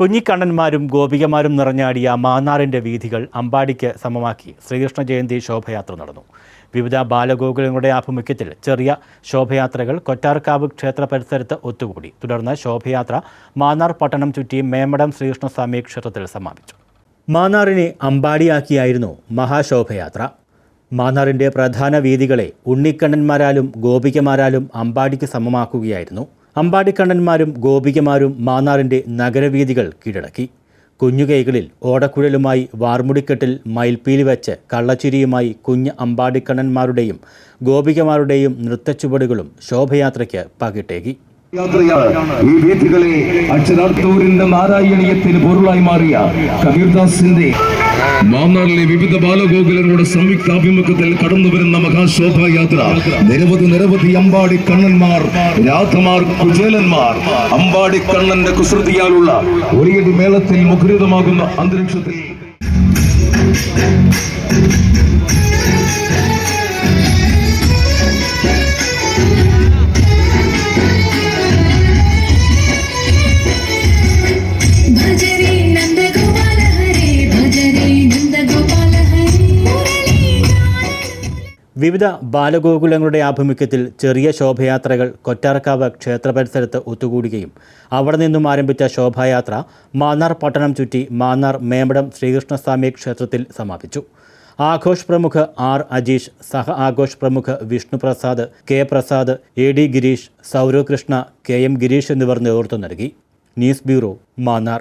കുഞ്ഞിക്കണ്ണന്മാരും ഗോപികമാരും നിറഞ്ഞാടിയ മാന്നാറിന്റെ വീഥികൾ അമ്പാടിക്ക് സമമാക്കി. ശ്രീകൃഷ്ണ ജയന്തി ശോഭയാത്ര നടന്നു. വിവിധ ബാലഗോകുലങ്ങളുടെ ആഭിമുഖ്യത്തിൽ ചെറിയ ശോഭയാത്രകൾ കൊറ്റാർക്കാവ് ക്ഷേത്ര പരിസരത്ത് ഒത്തുകൂടി. തുടർന്ന് ശോഭയാത്ര മാന്നാർ പട്ടണം ചുറ്റി മേമടം ശ്രീകൃഷ്ണസ്വാമി ക്ഷേത്രത്തിൽ സമാപിച്ചു. മാന്നാറിനെ അമ്പാടിയാക്കിയായിരുന്നു മഹാശോഭയാത്ര. മാന്നാറിന്റെ പ്രധാന വീഥികളെ ഉണ്ണിക്കണ്ണന്മാരാലും ഗോപികമാരാലും അമ്പാടിക്ക് സമമാക്കുകയായിരുന്നു. അമ്പാടിക്കണ്ണന്മാരും ഗോപികമാരും മാന്നാറിന്റെ നഗരവീഥികൾ കീഴടക്കി. കുഞ്ഞുകൈകളിൽ ഓടക്കുഴലുമായി വാർമുടിക്കെട്ടിൽ മയിൽപ്പീലി വെച്ച് കള്ളച്ചിരിയുമായി കുഞ്ഞ് അമ്പാടിക്കണ്ണന്മാരുടെയും ഗോപികമാരുടെയും നൃത്തച്ചുവടുകളും ശോഭയാത്രയ്ക്ക് പകിട്ടേകി. ഈ വീഥികളെ അക്ഷരാർത്ഥൂരിന്റെ നാരായണീയത്തിന് പൊരുളായി മാറിയ കബീർദാസിന്റെ മാന്നാറിലെ വിവിധ ബാലഗോകുലങ്ങളുടെ സംയുക്താഭിമുഖത്തിൽ കടന്നു വരുന്ന മഹാശോഭായാത്ര നിരവധി നിരവധി അമ്പാടി കണ്ണന്മാർ രാധമാർ കുചേലന്മാർ. അമ്പാടി കണ്ണന്റെ കുസൃതിയാലുള്ള ഒരിയടി മേളത്തിൽ മുഖരിതമാകുന്ന അന്തരീക്ഷത്തിൽ വിവിധ ബാലഗോകുലങ്ങളുടെ ആഭിമുഖ്യത്തിൽ ചെറിയ ശോഭയാത്രകൾ കൊറ്റാർക്കാവ് ക്ഷേത്ര പരിസരത്ത് ഒത്തുകൂടുകയും അവിടെ നിന്നും ആരംഭിച്ച ശോഭായാത്ര മാന്നാർ പട്ടണം ചുറ്റി മാന്നാർ മേമ്പടം ശ്രീകൃഷ്ണസ്വാമി ക്ഷേത്രത്തിൽ സമാപിച്ചു. ആഘോഷ് പ്രമുഖ് ആർ അജീഷ് സഹ ആഘോഷ് പ്രമുഖ് Vishnu Prasad K Prasad A D Gireesh Saurav Krishna K M Gireesh എന്നിവർ നേതൃത്വം നൽകി. News bureau Mannar.